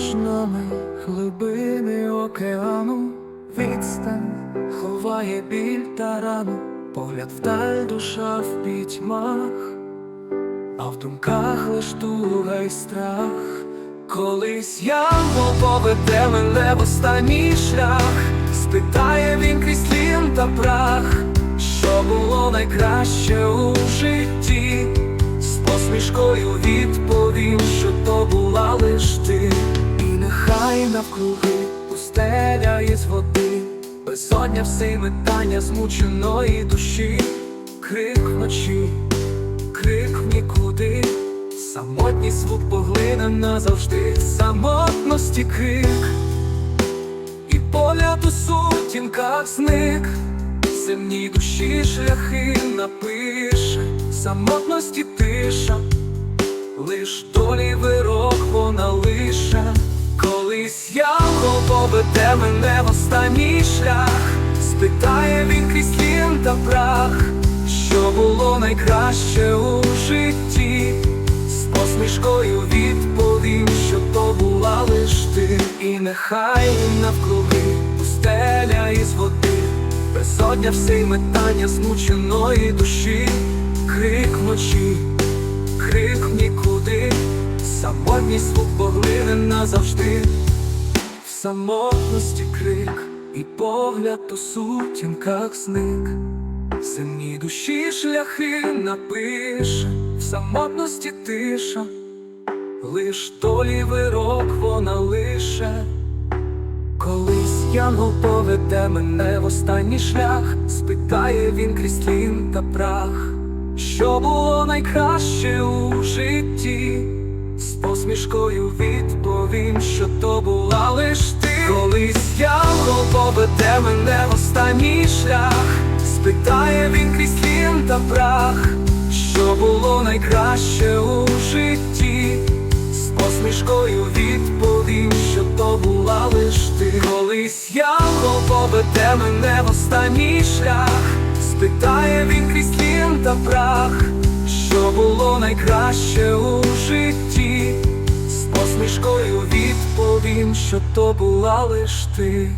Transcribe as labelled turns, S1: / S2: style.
S1: Між нами глибини океану, відстань ховає біль та рану, погляд вдаль душа в пітьмах, а в думках лиш туга й страх. Колись янгол поведе мене в останній шлях, спитає він крізь тлін та прах, що було найкраще у житті, з посмішкою відповім, що то була лиш ти, нехай навкруги пустеля із води, безодня все метання змученої душі, крик вночі, крик в нікуди. Самотній звук поглине назавжди, самотності крик, і погляд у сутінках зник, земній душі шляхи напише, самотності тиша, лиш долі вирок вона лише, колись янгол поведе мене в останній шлях, спитає він крізь тлін та прах, що було найкраще у житті. З посмішкою відповім, що то була лиш ти, і нехай навкруги пустеля із води, безодня все й метання змученої душі, крик вночі, крик нікуди, самотність звук поглине назавжди, самотності крик, і погляд у сутінках зник. Земні душі шляхи напише, в самотності тиша, лиш долі вирок вона лише, колись янгол поведе мене в останній шлях, спитає він крізь тлін та прах, що було найкраще у житті, з посмішкою відповім, що то була лиш ти, колись янгол поведе мене в останній шлях. Спитає він крізь тлін та прах, що було найкраще у житті, з посмішкою відповім, що то була лиш ти. Колись янгол поведе мене в останній шлях, спитає він крізь тлін та прах, що було найкраще у житті, відповім, що то була лиш ти.